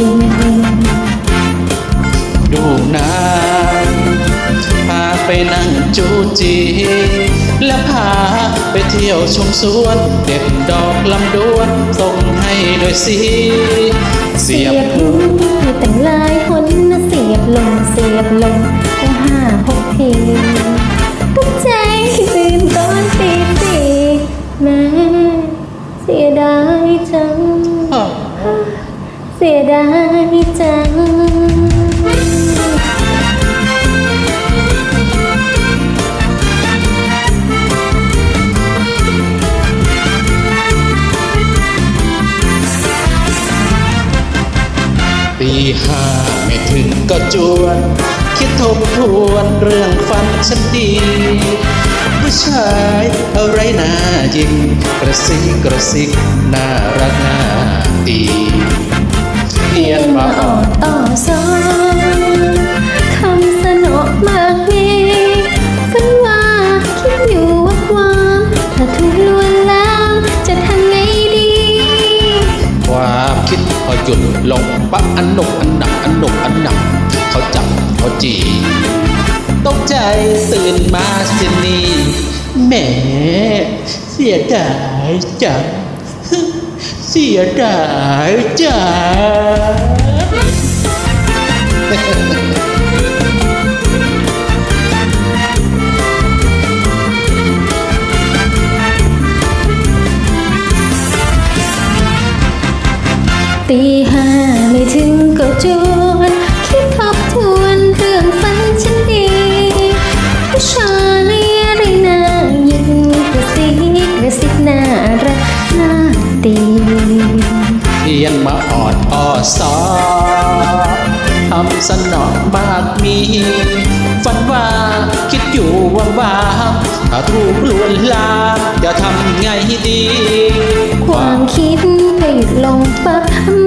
คดีดูนางพาไปนั่งจูจี และพาไปเที่ยวชมสวน เด็ดดอกลำดวนส่งให้ด้วยสิ เสียบหูให้ตั้งหลายคนนะเสียบลงเสียบลงแล้วห้าหกที เสียดายจังตีห้าไม่ถึงก็จวน คิดทบทวนเรื่องฝันฉันดีผู้ชายอะไรน่ายิงกระซิกกระซิกน่ารักน่าดี เพียนมาอ่อนต่อสองคำสนอมากมีฝันว่าคิดอยู่ว่าความถ้าถูกลวนลามจะทำไงดี ความคิดพอหยุดลงปั๊บอันหนกอันหนักอันหนกอันหนักเขาจับเขาจีตกใจตื่นมาสินีแหมเสียดายจัง เสียดายจ้าตีห้าไม่ถึง น่ารักน่าตีเพียนมาอ่อนอ้อสอทำสนองมากมี ฝันว่าคิดอยู่ว่าว่าถ้าถูกลวนลามจะทำไงดี ความคิดพอหยุดลงปั๊บ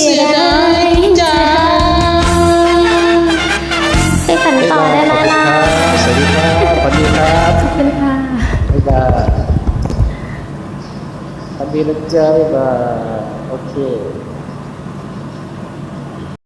เสียดายจังไปฝันต่อได้แล้วล่ะสวัสดีครับสวัสดีครับขอบคุณค่ะบ๊ายบายสวัสดีนะจ๊ะบ๊ายบายโอเค